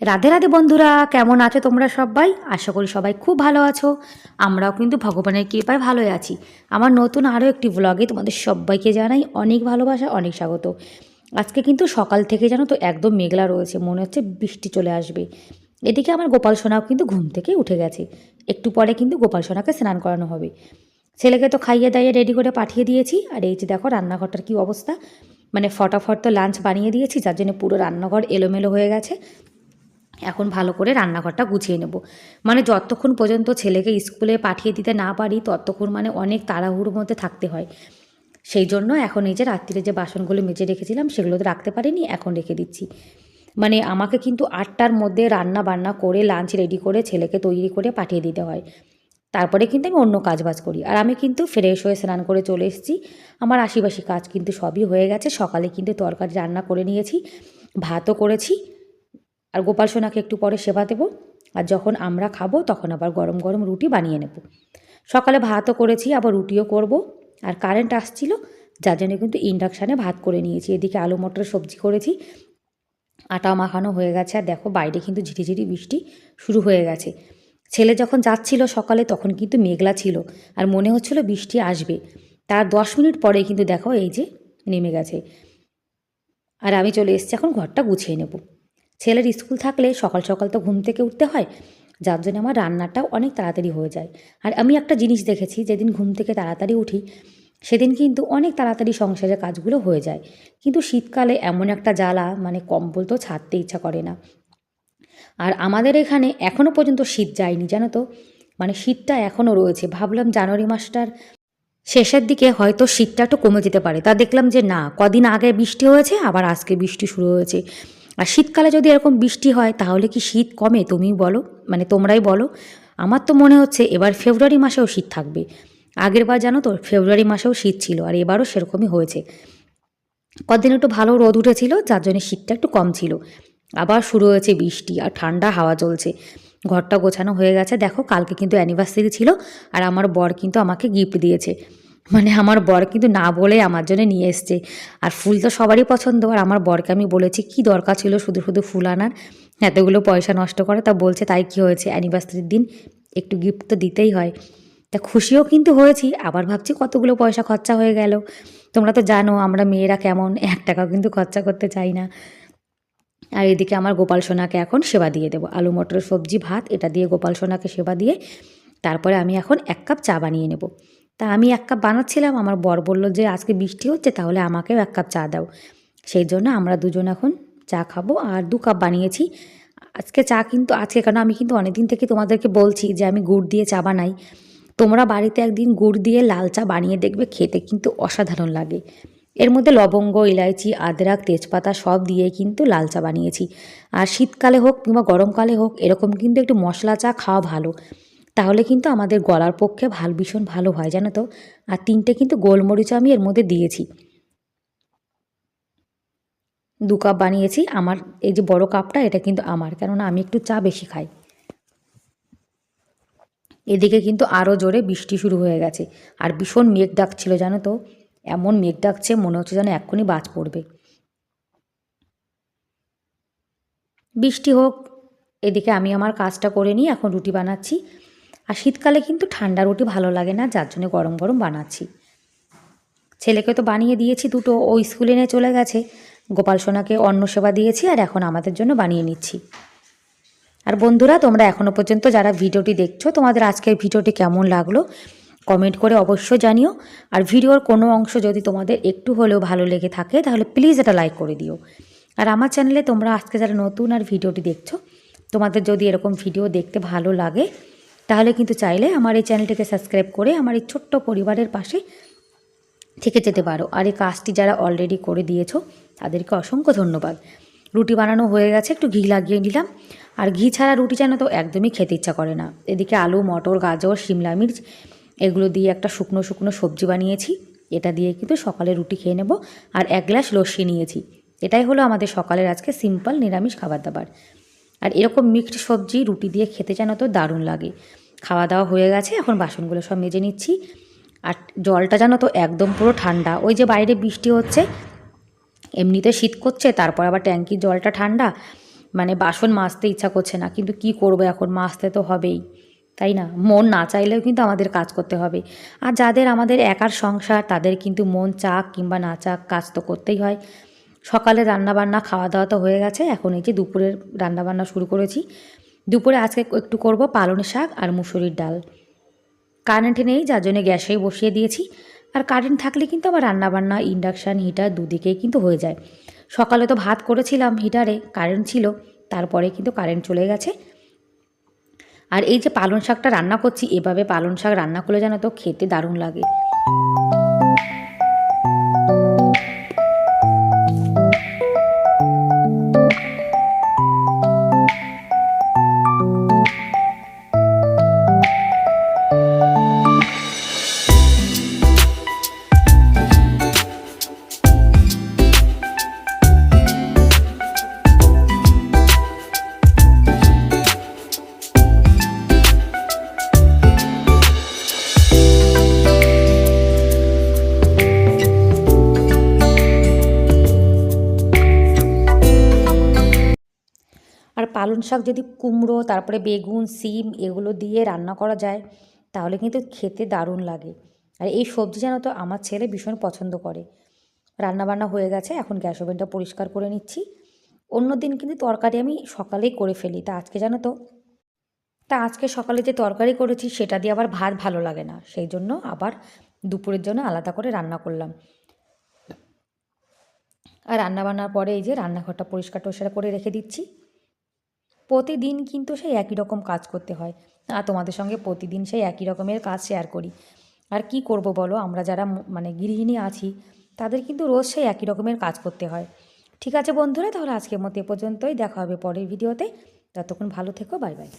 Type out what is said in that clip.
রাধে রাধে বন্ধুরা, কেমন আছো তোমরা সবাই? আশা করি সবাই খুব ভালো আছো। আমরাও কিন্তু ভগবানের কৃপায় ভালোই আছি। আমার নতুন আরও একটি ব্লগে তোমাদের সবাইকে জানাই অনেক ভালোবাসা, অনেক স্বাগত। আজকে কিন্তু সকাল থেকে জানো তো একদম মেঘলা রয়েছে, মনে হচ্ছে বৃষ্টি চলে আসবে। এদিকে আমার গোপাল সোনাও কিন্তু ঘুম থেকে উঠে গেছে। একটু পরে কিন্তু গোপাল সোনাকে স্নান করানো হবে। ছেলেকে তো খাইয়ে দাইয়ে রেডি করে পাঠিয়ে দিয়েছি। আর এই যে দেখো রান্নাঘরটার কী অবস্থা। মানে ফটাফট তো লাঞ্চ বানিয়ে দিয়েছি, যার জন্য পুরো রান্নাঘর এলোমেলো হয়ে গেছে। এখন ভালো করে রান্নাঘরটা গুছিয়ে নেব। মানে যতক্ষণ পর্যন্ত ছেলেকে স্কুলে পাঠিয়ে দিতে না পারি, ততক্ষণ মানে অনেক তাড়াহুড়োর মধ্যে থাকতে হয়। সেই জন্য এখন এই যে রাত্রিরে যে বাসনগুলো মেজে রেখেছিলাম, সেগুলো তো রাখতে পারিনি, এখন রেখে দিচ্ছি। মানে আমাকে কিন্তু আটটার মধ্যে রান্না বান্না করে লাঞ্চ রেডি করে ছেলেকে তৈরি করে পাঠিয়ে দিতে হয়। তারপরে কিন্তু আমি অন্য কাজ বাজ করি। আর আমি কিন্তু ফ্রেশ হয়ে স্নান করে চলে এসেছি। আমার আশিপাশি কাজ কিন্তু সবই হয়ে গেছে। সকালে কিন্তু তরকারি রান্না করে নিয়েছি, ভাতও করেছি। আর গোপাল সোনাকে একটু পরে সেবা দেবো। আর যখন আমরা খাব, তখন আবার গরম গরম রুটি বানিয়ে নেব। সকালে ভাতও করেছি, আবার রুটিও করব। আর কারেন্ট আসছিল, যার জন্য কিন্তু ইন্ডাকশানে ভাত করে নিয়েছি। এদিকে আলু মটর সবজি করেছি, আটা মাখানো হয়ে গেছে। আর দেখো, বাইরে কিন্তু ঝিরিঝিরি বৃষ্টি শুরু হয়ে গেছে। ছেলে যখন যাচ্ছিল সকালে, তখন কিন্তু মেঘলা ছিল। আর মনে হচ্ছিল বৃষ্টি আসবে। তার দশ মিনিট পরে কিন্তু দেখো, এই যে নেমে গেছে। আর আমি চলে এসেছি, এখন ঘরটা গুছিয়ে নেব। ছেলের স্কুল থাকলে সকাল সকাল তো ঘুম থেকে উঠতে হয়, যার জন্য আমার রান্নাটাও অনেক তাড়াতাড়ি হয়ে যায়। আর আমি একটা জিনিস দেখেছি, যেদিন ঘুম থেকে তাড়াতাড়ি উঠি, সেদিন কিন্তু অনেক তাড়াতাড়ি সংসারের কাজগুলো হয়ে যায়। কিন্তু শীতকালে এমন একটা জ্বালা মানে কম্বল তো ছাড়তে ইচ্ছা করে না। আর আমাদের এখানে এখনও পর্যন্ত শীত যায়নি, জানো তো? মানে শীতটা এখনও রয়েছে। ভাবলাম জানুয়ারি মাসটার শেষের দিকে হয়তো শীতটা একটু কমে যেতে পারে। তা দেখলাম যে না, কদিন আগে বৃষ্টি হয়েছে, আবার আজকে বৃষ্টি শুরু হয়েছে। আর শীতকালে যদি এরকম বৃষ্টি হয়, তাহলে কি শীত কমে? তুমি বলো মানে তোমরাই বলো। আমার তো মনে হচ্ছে এবার ফেব্রুয়ারি মাসেও শীত থাকবে। আগের বার জানো তো, ফেব্রুয়ারি মাসেও শীত ছিল, আর এবারও সেরকমই হয়েছে। কদিন একটু ভালো রোদ উঠেছিল, যার জন্য শীতটা একটু কম ছিল। আবার শুরু হয়েছে বৃষ্টি, আর ঠান্ডা হাওয়া চলছে। ঘরটা গোছানো হয়ে গেছে। দেখো, কালকে কিন্তু অ্যানিভার্সারি ছিল, আর আমার বর কিন্তু আমাকে গিফট দিয়েছে। মানে আমার বর কিন্তু না বলে আমার জন্য নিয়ে এসছে। আর ফুল তো সবারই পছন্দ, আর আমার বরকে আমি বলেছি, কি দরকার ছিল শুধু শুধু ফুল আনার? এতগুলো পয়সা নষ্ট করে। তা বলছে, তাই কি হয়েছে? অ্যানিভার্সারির দিন একটু গিফট তো দিতেই হয়। তা খুশিও কিন্তু হয়েছি, আবার ভাবছি কতগুলো পয়সা খরচা হয়ে গেল। তোমরা তো জানো, আমরা মেয়েরা কেমন, এক টাকাও কিন্তু খরচা করতে চাই না। আর এদিকে আমার গোপাল সোনাকে এখন সেবা দিয়ে দেবো। আলু, মটর, সবজি, ভাত, এটা দিয়ে গোপাল সোনাকে সেবা দিয়ে তারপরে আমি এখন এক কাপ চা বানিয়ে নেব। তা আমি এক কাপ বানাচ্ছিলাম, আমার বর বলল যে আজকে বৃষ্টি হচ্ছে, তাহলে আমাকেও এক কাপ চা দাও। সেই জন্য আমরা দুজন এখন চা খাব আর দু কাপ বানিয়েছি। আজকে চা কিন্তু, আজকে কেন আমি কিন্তু অনেকদিন থেকে তোমাদেরকে বলছি যে আমি গুড় দিয়ে চা বানাই। তোমরা বাড়িতে একদিন গুড় দিয়ে লাল চা বানিয়ে দেখবে, খেতে কিন্তু অসাধারণ লাগে। এর মধ্যে লবঙ্গ, ইলাইচি, আদরাক, তেজপাতা সব দিয়ে কিন্তু লাল চা বানিয়েছি। আর শীতকালে হোক কিংবা গরমকালে হোক, এরকম কিন্তু একটু মশলা চা খাওয়া ভালো। তাহলে কিন্তু আমাদের গলার পক্ষে ভালো ভীষণ ভালো হয়, জানো তো? আর তিনটে কিন্তু গোলমরিচ আমি এর মধ্যে দিয়েছি। দু কাপ বানিয়েছি, আমার এই যে বড় কাপটা, এটা কিন্তু আমার, কেননা আমি একটু চা বেশি খাই। এদিকে কিন্তু আরও জোরে বৃষ্টি শুরু হয়ে গেছে, আর ভীষণ মেঘ ডাকছিল, জানো তো? এমন মেঘ ডাকছে, মনে হচ্ছে যেন এক্ষুনি বাজ পড়বে। বৃষ্টি হোক, এদিকে আমি আমার কাজটা করে নিই, এখন রুটি বানাচ্ছি। আর শীতকালে কিন্তু ঠান্ডা রুটি ভালো লাগে না, যার জন্য গরম গরম বানাচ্ছি। ছেলেকে তো বানিয়ে দিয়েছি দুটো, ও স্কুলে নিয়ে চলে গেছে। গোপাল সোনাকে অন্ন সেবা দিয়েছি আর এখন আমাদের জন্য বানিয়ে নিচ্ছি। আর বন্ধুরা, তোমরা এখনও পর্যন্ত যারা ভিডিওটি দেখছ, তোমাদের আজকের ভিডিওটি কেমন লাগল, কমেন্ট করে অবশ্যই জানিও। আর ভিডিওর কোনো অংশ যদি তোমাদের একটু হলেও ভালো লেগে থাকে, তাহলে প্লিজ এটা লাইক করে দিও। আর আমার চ্যানেলে তোমরা আজকে যারা নতুন আর ভিডিওটি দেখছ, তোমাদের যদি এরকম ভিডিও দেখতে ভালো লাগে তাহলে কিন্তু চাইলে আমার এই চ্যানেলটিকে সাবস্ক্রাইব করে আমার এই ছোট্ট পরিবারের পাশে থেকে যেতে পারো। আর এই কাজটি যারা অলরেডি করে দিয়েছ, তাদেরকে অসংখ্য ধন্যবাদ। রুটি বানানো হয়ে গেছে, একটু ঘি লাগিয়ে নিলাম। আর ঘি ছাড়া রুটি যেন তো একদমই খেতে ইচ্ছা করে না। এদিকে আলু, মটর, গাজর, শিমলা মির্চ, এগুলো দিয়ে একটা শুকনো শুকনো সবজি বানিয়েছি। এটা দিয়ে কিন্তু সকালে রুটি খেয়ে নেব। আর এক গ্লাস লস্যি নিয়েছি। এটাই হলো আমাদের সকালের আজকে সিম্পল নিরামিষ খাবার দাবার। আর এরকম মিক্সড সবজি রুটি দিয়ে খেতে যেন তো দারুণ লাগে। খাওয়া দাওয়া হয়ে গেছে, এখন বাসনগুলো সব মেজে নিচ্ছি। আর জলটা যেন তো একদম পুরো ঠান্ডা। ওই যে বাইরে বৃষ্টি হচ্ছে, এমনিতে শীত করছে, তারপর আবার ট্যাঙ্কির জলটা ঠান্ডা। মানে বাসন মাজতে ইচ্ছা করছে না, কিন্তু কি করব এখন? মাজতে তো হবেই, তাই না? মন না চাইলেও কিন্তু আমাদের কাজ করতে হবে। আর যাদের আমাদের একার সংসার, তাদের কিন্তু মন চাক কিংবা না চাক কাজ তো করতেই হয়। সকালে রান্নাবান্না খাওয়া দাওয়া তো হয়ে গেছে। এখন এই যে দুপুরের রান্নাবান্না শুরু করেছি। দুপুরে আজকে একটু করব পালং শাক আর মুসুরির ডাল। কারেন্ট নেই, যার জন্য গ্যাসেই বসিয়ে দিয়েছি। আর কারেন্ট থাকলে কিন্তু আমার রান্নাবান্না, ইন্ডাকশান, হিটার দুদিকেই কিন্তু হয়ে যায়। সকালে তো ভাত করেছিলাম হিটারে, কারেন্ট ছিল, তারপরে কিন্তু কারেন্ট চলে গেছে। আর এই যে পালং শাকটা রান্না করছি, এভাবে পালং শাক রান্না করলে যেন তো খেতে দারুণ লাগে। আর পালং শাক যদি কুমড়ো, তারপরে বেগুন, সিম এগুলো দিয়ে রান্না করা যায়, তাহলে কিন্তু খেতে দারুণ লাগে। আর এই সবজি জানো তো আমার ছেলে ভীষণ পছন্দ করে। রান্নাবান্না হয়ে গেছে, এখন গ্যাস ওভেনটা পরিষ্কার করে নিচ্ছি। অন্য দিন কিন্তু তরকারি আমি সকালেই করে ফেলি। তা আজকে জানো তো? তা আজকে সকালে যে তরকারি করেছি, সেটা দিয়ে আবার ভাত ভালো লাগে না। সেই জন্য আবার দুপুরের জন্য আলাদা করে রান্না করলাম। আর রান্না বান্নার পরে এই যে রান্নাঘরটা পরিষ্কার টরিষ্কার করে রেখে দিচ্ছি। প্রতিদিন কিন্তু সেই একই রকম কাজ করতে হয়। আর তোমাদের সঙ্গে প্রতিদিন সেই একই রকমের কাজ শেয়ার করি। আর কি করব বলো? আমরা যারা মানে গৃহিণী আছি, তাদের কিন্তু রোজ সেই একই রকমের কাজ করতে হয়। ঠিক আছে বন্ধুরা, তাহলে আজকের মতো এ পর্যন্তই। দেখা হবে পরের ভিডিওতে ততক্ষণ ভালো থেকো বাই বাই